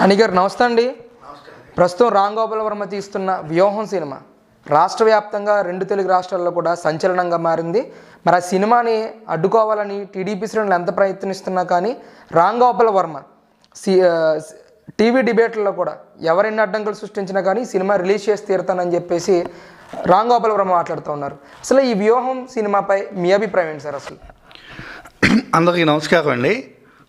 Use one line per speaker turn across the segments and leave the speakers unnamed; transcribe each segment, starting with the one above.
నానిగారు నమస్తే అండి. ప్రస్తుతం రామ్ గోపాల్ వర్మ తీస్తున్న వ్యూహం సినిమా. రాష్ట్ర వ్యాప్తంగా రెండు తెలుగు రాష్ట్రాల్లో కూడా సంచలనంగా మారింది. మరి ఆ సినిమాని అడ్డుకోవాలని టీడీపీ శ్రేణులు ఎంత ప్రయత్నిస్తున్నా కానీ రామ్ గోపాల్ వర్మ సి టీవీ డిబేట్లలో కూడా ఎవరెన్ని అడ్డంకులు సృష్టించినా కానీ సినిమా రిలీజ్ చేసి తీరుతానని చెప్పేసి రామ్ గోపాల్ వర్మ మాట్లాడుతూ ఉన్నారు. అసలు ఈ వ్యూహం సినిమాపై మీ అభిప్రాయం ఏంటి సార్ అసలు?
అందరికీ నమస్కారం అండి.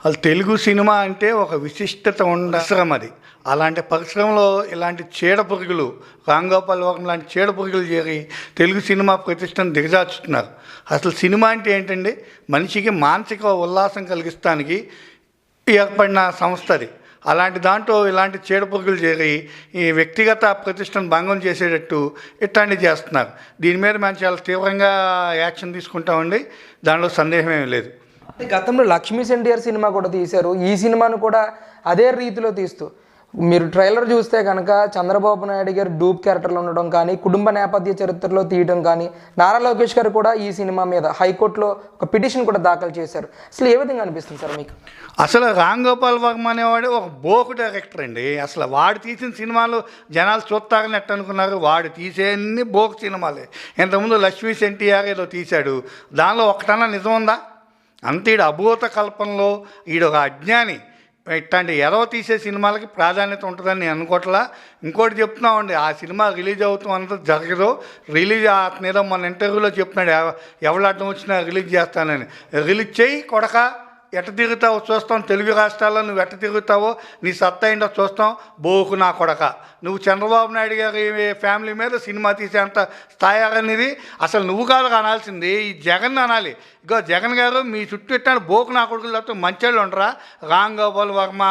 అసలు తెలుగు సినిమా అంటే ఒక విశిష్టత ఉన్న పరిశ్రమ అది. అలాంటి పరిశ్రమలో ఇలాంటి చీడపురుగులు రాంగోపాల్ వర్మ లాంటి చీడపురుగులు చేరి తెలుగు సినిమా ప్రతిష్టను దిగజార్చుతున్నారు. అసలు సినిమా అంటే ఏంటండి? మనిషికి మానసిక ఉల్లాసం కలిగిస్తానికి ఏర్పడిన సంస్థ అది. అలాంటి దాంట్లో ఇలాంటి చీడపురుగులు చేరి ఈ వ్యక్తిగత ప్రతిష్టను భంగం చేసేటట్టు ఇట్లాంటివి చేస్తున్నారు. దీని మీద మేము చాలా తీవ్రంగా యాక్షన్ తీసుకుంటామండి. దానిలో సందేహం ఏమీ లేదు.
గతంలో లక్ష్మీ సెంటియర్ సినిమా కూడా తీశారు. ఈ సినిమాను కూడా అదే రీతిలో తీస్తూ. మీరు ట్రైలర్ చూస్తే కనుక చంద్రబాబు నాయుడు గారు డూప్ క్యారెక్టర్లో ఉండడం కానీ కుటుంబ నేపథ్య చరిత్రలో తీయడం కానీ నారా లోకేష్ గారు కూడా ఈ సినిమా మీద హైకోర్టులో ఒక పిటిషన్ కూడా దాఖలు చేశారు. అసలు ఏ విధంగా అనిపిస్తుంది సార్ మీకు?
అసలు రామ్ గోపాల్ వర్మ అనేవాడు ఒక బోకు డైరెక్టర్ అండి. అసలు వాడు తీసిన సినిమాలు జనాలు చూస్తారని ఎట్ట అనుకున్నారు? వాడు తీసేన్ని బోకు సినిమాలే. ఇంతకుముందు లక్ష్మీ ఎన్టీఆర్ ఏదో తీశాడు. దానిలో ఒకటన్నా నిజం ఉందా? అంతేడు అభూత కల్పనలో ఈడు ఒక అజ్ఞాని. ఇట్లాంటి ఎరవ తీసే సినిమాలకి ప్రాధాన్యత ఉంటుందని నేను అనుకోవట్లా ఇంకోటి చెప్తున్నామండి ఆ సినిమా రిలీజ్ అవుతాం అంత జరగదు. రిలీజ్ అతను మన ఇంటర్వ్యూలో చెప్తున్నాడు ఎవ- ఎవరు అడ్డం వచ్చినా రిలీజ్ చేస్తానని. రిలీజ్ చేయి కొడక. ఎట్ట తిరుగుతావో చూస్తాం తెలుగు రాష్ట్రాల్లో నువ్వు ఎట్ట తిరుగుతావో నీ సత్తా ఏంటో చూస్తాం బోకు నా కొడక. నువ్వు చంద్రబాబు నాయుడు గారి ఫ్యామిలీ మీద సినిమా తీసేంత స్థాయి అనేది అసలు నువ్వు కాదు అనాల్సింది ఈ జగన్ అనాలి. ఇగో జగన్ గారు మీ చుట్టూ ఇట్టాను బోకు నా కొడుకులు తప్ప మంచోళ్ళు ఉండరా? రామ్ గోపాల్ వర్మ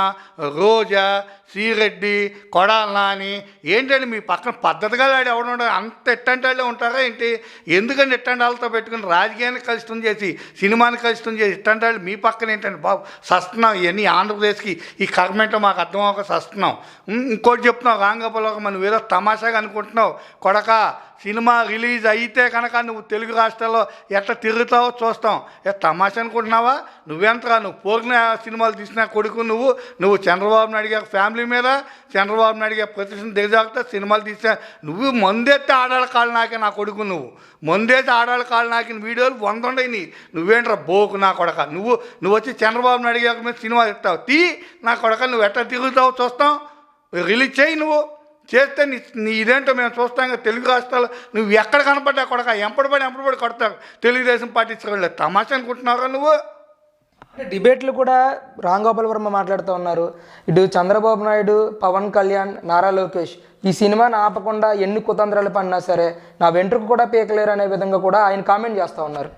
రోజా శ్రీరెడ్డి కొడాల నాని ఏంటండి మీ పక్కన పద్ధతిగా ఆడు ఎవడు అంత ఎట్టంటి వాళ్ళే ఉంటారా ఏంటి? ఎందుకంటే ఎట్టంటి వాళ్ళతో పెట్టుకుని రాజకీయాన్ని కలుషితం చేసి సినిమాని కలుషితం చేసి ఇట్టంటి వాళ్ళు మీ పక్కన ఏంటండి బాబు సస్తున్నాం. ఇవన్నీ ఆంధ్రప్రదేశ్కి ఈ కర్మ మాకు అర్థం అవ్వక సస్తున్నాం. ఇంకోటి చెప్తున్నావు రాంగోపాల్ మనం ఏదో తమాషాగా అనుకుంటున్నావు. కొడక సినిమా రిలీజ్ అయితే కనుక నువ్వు తెలుగు రాష్ట్రాల్లో ఎట్లా తిరుగుతావో చూస్తాం. ఏ తమాషా అనుకుంటున్నావా? నువ్వెంతరా నువ్వు పోగిన సినిమాలు తీసిన కొడుకు నువ్వు నువ్వు చంద్రబాబు నాయుడు గారు ఫ్యామిలీ మీద చంద్రబాబు నాయుడు గారు ప్రతిష్టను దిగజాగుతా సినిమాలు తీసా నువ్వు మందెత్తి ఆడాళ్ళ కాళ్ళు నాకే నా కొడుకు నువ్వు. మందేసి ఆడాళ్ళ కాళ్ళు నాకిన వీడియోలు వంద ఉండయి నీ నువ్వేంట్రా బోకు నా కొడక? నువ్వు నువ్వు వచ్చి చంద్రబాబు నాయుడు గారి మీద సినిమా ఇస్తావు తీ నా కొడక నువ్వు ఎట్లా తిరుగుతావు చూస్తాం. రిలీజ్ చేయి నువ్వు. చేస్తే నీ నీ ఇదేంటో మేము చూస్తాం కదా తెలుగు రాష్ట్రాలు. నువ్వు ఎక్కడ కనపడ్డా కొడక? ఎంపడబడి ఎంపడబడి కొడతావు. తెలుగుదేశం పార్టీ తమాషా అనుకుంటున్నారా నువ్వు?
డిబేట్లు కూడా రామ్ గోపాల్ వర్మ మాట్లాడుతూ ఉన్నారు. ఇటు చంద్రబాబు నాయుడు పవన్ కళ్యాణ్ నారా లోకేష్ ఈ సినిమాని ఆపకుండా ఎన్ని కుతంత్రాలు పడినా సరే నా వెంట్రుకు కూడా పీకలేరు అనే విధంగా కూడా ఆయన కామెంట్ చేస్తూ ఉన్నారు.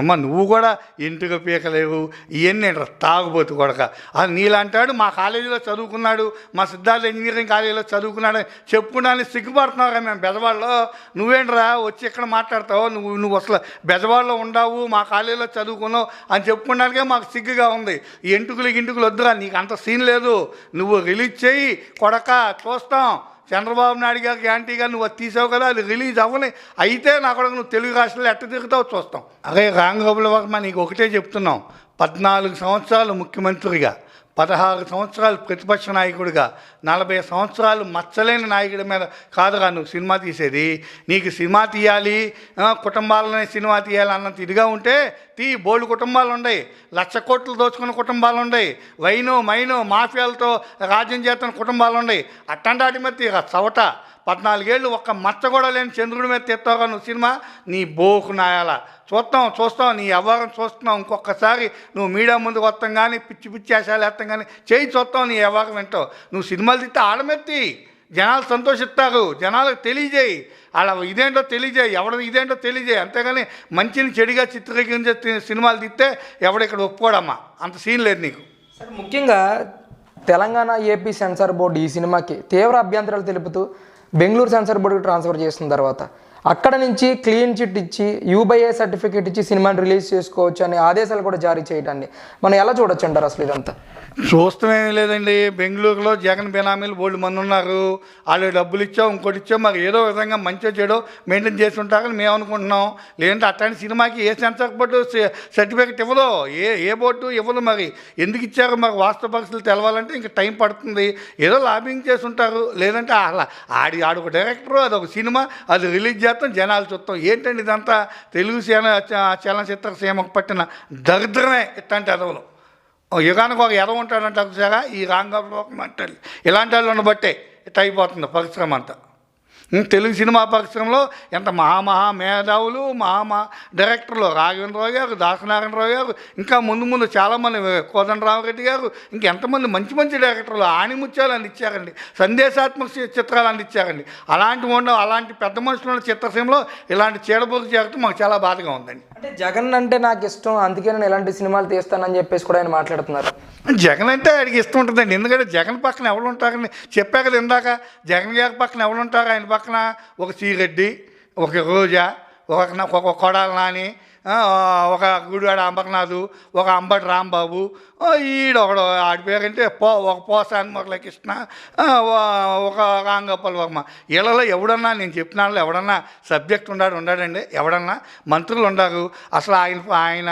అమ్మ నువ్వు కూడా ఇంటికి పీకలేవు ఇవన్నీ తాగుబోతు కొడక. అది నీలంటాడు మా కాలేజీలో చదువుకున్నాడు మా సిద్ధార్థ ఇంజనీరింగ్ కాలేజీలో చదువుకున్నాడు చెప్పుకోవడానికి సిగ్గుపడుతున్నావుగా మేము బెజవాడలో. నువ్వేంట్రా వచ్చి ఇక్కడ మాట్లాడతావు నువ్వు నువ్వు అసలు బెజవాడలో ఉండవు మా కాలేజీలో చదువుకున్నావు అని చెప్పుకోవడానికే మాకు సిగ్గుగా ఉంది. ఈ ఎంటుకులు గింటుకులు వద్దురా నీకు అంత సీన్ లేదు. నువ్వు రిలీజ్ చేయి కొడక చూస్తా. చంద్రబాబు నాయుడు గారికి యాంటీగా నువ్వు తీసావు కదా అది రిలీజ్ అవ్వని అయితే నా కూడా నువ్వు తెలుగు రాష్ట్రాలు ఎట్ట తిరుగుతావు చూస్తాం. అదే రాంగోపుల వర్మ నీకు ఒకటే చెప్తున్నాం. పద్నాలుగు సంవత్సరాలు ముఖ్యమంత్రిగా. పదహారు సంవత్సరాలు ప్రతిపక్ష నాయకుడిగా నలభై సంవత్సరాలు మచ్చలేని నాయకుడి మీద కాదుగా నువ్వు సినిమా తీసేది. నీకు సినిమా తీయాలి కుటుంబాలనే సినిమా తీయాలి అన్నంత ఇదిగా ఉంటే తీ బోల్డ్ కుటుంబాలు ఉన్నాయి లక్ష కోట్లు దోచుకున్న కుటుంబాలు ఉన్నాయి వైను మైను మాఫియాలతో రాజ్యం చేస్తున్న కుటుంబాలు ఉన్నాయి అట్టండాటి మీద తీరా చవట. పద్నాలుగేళ్ళు ఒక్క మచ్చ కూడా లేని చంద్రుడి మీద తెస్తావుగా నువ్వు సినిమా? నీ బోకు నాయాల. చూస్తాం చూస్తాం నీ వ్యవహారం చూస్తున్నాం. ఇంకొకసారి నువ్వు మీడియా ముందుకు వస్తాం కానీ పిచ్చి పిచ్చి ఆశాలు వేస్తాం కానీ చేయి చూస్తాం నీ వ్యవహారం వింటావు. నువ్వు సినిమాలు తిట్టి ఆడమెత్తి. జనాలు సంతోషిస్తారు. జనాలకు తెలియజేయి. అలా ఇదేంటో తెలియజేయి. ఎవడ ఇదేంటో తెలియజేయి. అంతేగాని మంచిని చెడిగా చిత్రీకరించే సినిమాలు తిస్తే ఎవడిక్కడ ఒప్పుకోడమ్మా? అంత సీన్ లేదు నీకు.
సార్ ముఖ్యంగా తెలంగాణ ఏపీ సెన్సార్ బోర్డు ఈ సినిమాకి తీవ్ర అభ్యంతరాలు తెలుపుతూ బెంగళూరు సెన్సార్ బోర్డుకి ట్రాన్స్ఫర్ చేసిన తర్వాత అక్కడ నుంచి క్లీన్ చిట్ ఇచ్చి యూబైఏ సర్టిఫికేట్ ఇచ్చి సినిమాని రిలీజ్ చేసుకోవచ్చు అనే ఆదేశాలు కూడా జారీ చేయడాన్ని మనం ఎలా చూడొచ్చు అంటారు అసలు ఇదంతా?
చూస్తామేమీ లేదండి. బెంగళూరులో జగన్ బినామీలు బోల్డ్ మంది ఉన్నారు. వాళ్ళు డబ్బులు ఇచ్చావు ఇంకోటి ఇచ్చాం మాకు ఏదో విధంగా మంచిగా చెడో మెయింటైన్ చేసి ఉంటారని మేము అనుకుంటున్నాం. లేదంటే అట్లాంటి సినిమాకి ఏ సెన్సార్ బోర్డు సర్టిఫికేట్ ఇవ్వదు ఏ ఏ బోర్డు ఇవ్వదు మరి. ఎందుకు ఇచ్చారో? మాకు వాస్తవ పరిస్థితులు తెలవాలంటే ఇంకా టైం పడుతుంది. ఏదో లాబింగ్ చేసి ఉంటారు. లేదంటే అలా ఆడి ఆడొక డైరెక్టర్ అది ఒక సినిమా అది రిలీజ్ చేస్తాం జనాలు చూస్తాం. ఏంటండి ఇదంతా? తెలుగు సేన చలనచిత్ర సీమకు పట్టిన దరిద్రమే ఇట్లాంటి అదవులు యుగానికి ఒక ఎదవ ఉంటాడంట చూసారా ఈ రాంగలోకం అంటే ఇలాంటి వాళ్ళు ఉండబట్టే ఇట్లా అయిపోతుంది పరిశ్రమ అంతా. తెలుగు సినిమా పరిశ్రమలో ఎంత మహామహా మేధావులు మహామహా డైరెక్టర్లు రాఘవేంద్రరావు గారు దాసనారాయణరావు గారు ఇంకా ముందు ముందు చాలామంది కోదండరామరెడ్డి గారు ఇంకెంతమంది మంచి మంచి డైరెక్టర్లు ఆణిముత్యాలు అందించారండి సందేశాత్మక చిత్రాలు అందించారండి. అలాంటి ఉండవు అలాంటి పెద్ద మనుషులు ఉన్న చిత్రసీమలో ఇలాంటి చీడబోకు చేరటం మాకు చాలా బాధగా ఉందండి.
అంటే జగన్ అంటే నాకు ఇష్టం అందుకే నేను ఇలాంటి సినిమాలు తీస్తానని చెప్పేసి కూడా ఆయన మాట్లాడుతున్నారు.
జగన్ అంటే ఆడికి ఇష్టం ఉంటుందండి. ఎందుకంటే జగన్ పక్కన ఎవరు ఉంటారని చెప్పా కదా ఇందాక జగన్ గారి పక్కన ఎవరు ఉంటారు? ఆయన పక్కన ఒక శ్రీరెడ్డి ఒక రోజా ఒక ఒక కొడాల నాని ఒక గుడివాడ అంబర్నాథు ఒక అంబటి రాంబాబు ఆ, ఈడ ఒకడు ఆడి పేరంటే పో ఒక పోసాని మొగలకృష్ణ కృష్ణ ఒక రాంగోపాల్ వర్మ. వీళ్ళలో ఎవడన్నా నేను చెప్పిన వాళ్ళు ఎవడన్నా సబ్జెక్ట్ ఉన్నాడు ఉన్నాడండి ఎవడన్నా మంత్రులు ఉండరు. అసలు ఆయన ఆయన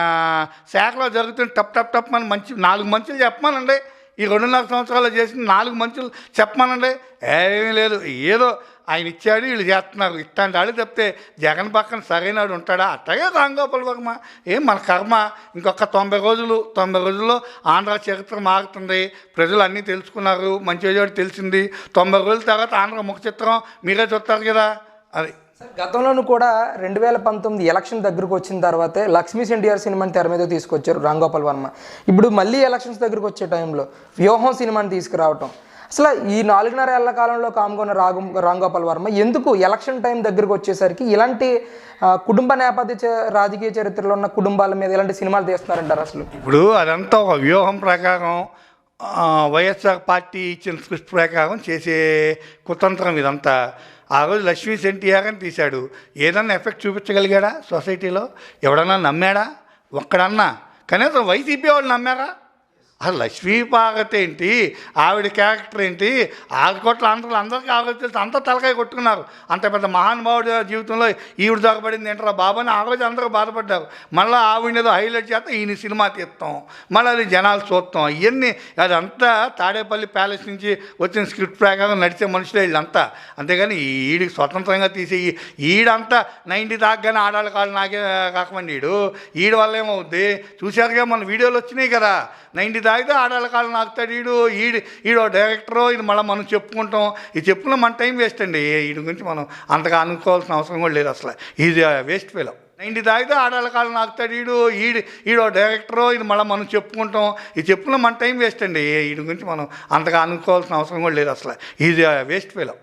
శాఖలో జరుగుతున్న టప్ టప్ టప్ అని మంచి నాలుగు మంచులు చెప్పమానండి. ఈ రెండున్నర సంవత్సరాలు చేసిన నాలుగు మంచులు చెప్పమనండి. ఏమీ లేదు. ఏదో ఆయన ఇచ్చాడు వీళ్ళు చేస్తున్నారు. ఇట్లాంటి వాళ్ళు చెప్తే జగన్ పక్కన సరైనడు ఉంటాడా? అట్టగే రాంగోపాల్ వర్మ. ఏం మన కర్మ? ఇంకొక తొంభై రోజులు తొంభై రోజుల్లో ఆంధ్ర చరిత్ర మారుతుంది. ప్రజలు అన్నీ తెలుసుకున్నారు. మంచి తెలిసింది. తొంభై రోజుల తర్వాత ఆంధ్ర ముఖ చిత్రం మీరే చూస్తారు కదా. అది
సార్ గతంలోనూ కూడా రెండు వేల పంతొమ్మిది ఎలక్షన్ దగ్గరకు వచ్చిన తర్వాతే లక్ష్మీస్ సెంటిఆర్ సినిమాని తెర మీద తీసుకొచ్చారు రాంగోపాల్ వర్మ. ఇప్పుడు మళ్ళీ ఎలక్షన్స్ దగ్గరకు వచ్చే టైంలో వ్యూహం సినిమాని తీసుకురావటం. అసలు ఈ నాలుగున్నర ఏళ్ళ కాలంలో కామ్గొన్న రాగు రాంగోపాల్ వర్మ ఎందుకు ఎలక్షన్ టైం దగ్గరకు వచ్చేసరికి ఇలాంటి కుటుంబ నేపథ్య చ- రాజకీయ చరిత్రలో ఉన్న కుటుంబాల మీద ఇలాంటి సినిమాలు తీస్తున్నారంటారు అసలు?
ఇప్పుడు అదంతా ఒక వ్యూహం ప్రకారం వైఎస్ఆర్ పార్టీ ఇచ్చిన స్క్రిప్ట్ ప్రకారం చేసే కుతంత్రం ఇదంతా. ఆ రోజు లక్ష్మీ ఎన్టీఆర్ అని తీశాడు. ఏదన్నా ఎఫెక్ట్ చూపించగలిగాడా సొసైటీలో? ఎవడన్నా నమ్మాడా? ఒక్కడన్నా. కనీసం వైసీపీ వాళ్ళు నమ్మారా? ఆ లక్ష్మీ పార్వతి ఏంటి? ఆవిడ క్యారెక్టర్ ఏంటి? ఆరు కోట్ల ఆంధ్రులు అందరికీ ఆవిడ తెలుసు. అంతా తలకాయ కొట్టుకున్నారు. అంత పెద్ద మహానుభావుడు జీవితంలో ఈవిడ దొరకబడింది ఏంటరా బాబు అని ఆ రోజు అందరూ బాధపడ్డారు. మళ్ళీ ఆవిడ ఏదో హైలైట్ చేస్తే ఈయన సినిమా తీస్తాం. మళ్ళీ అది జనాలు చూస్తాం. ఇవన్నీ అదంతా తాడేపల్లి ప్యాలెస్ నుంచి వచ్చిన స్క్రిప్ట్ ప్రకారం నడిచే మనుషులే వీళ్ళంతా. అంతేగాని ఈడికి స్వతంత్రంగా తీసే ఈడంతా నైంటీ దాకానే ఆడాలి కాళ్ళు నాకే కాకమండి ఈడు. ఈడు వల్ల ఏమవుద్ది? చూశారుగా మన వీడియోలు వచ్చినాయి కదా. నైంటీ తాగితే ఆడాలి కాళ్ళు నాకుతాడు. ఈడు ఈడు ఈడు డైరెక్టరు ఇది మళ్ళీ మనం చెప్పుకుంటాం. ఇది చెప్పుకున్న మన టైం వేస్ట్ అండి. వీడి గురించి మనం అంతగా అనుకోవాల్సిన అవసరం కూడా లేదు అసలు. ఇది వేస్ట్ ఫీల్. నైంటీ తాగితే ఆడాలి కాళ్ళు నాకుతాడు. ఈడు ఈడు ఈడు డైరెక్టరు ఇది మళ్ళీ మనం చెప్పుకుంటాం. ఇది చెప్పుకున్న మన టైం వేస్ట్ అండి. వీడి గురించి మనం అంతగా అనుకోవాల్సిన అవసరం కూడా లేదు అసలు. ఇది వేస్ట్ ఫీల్.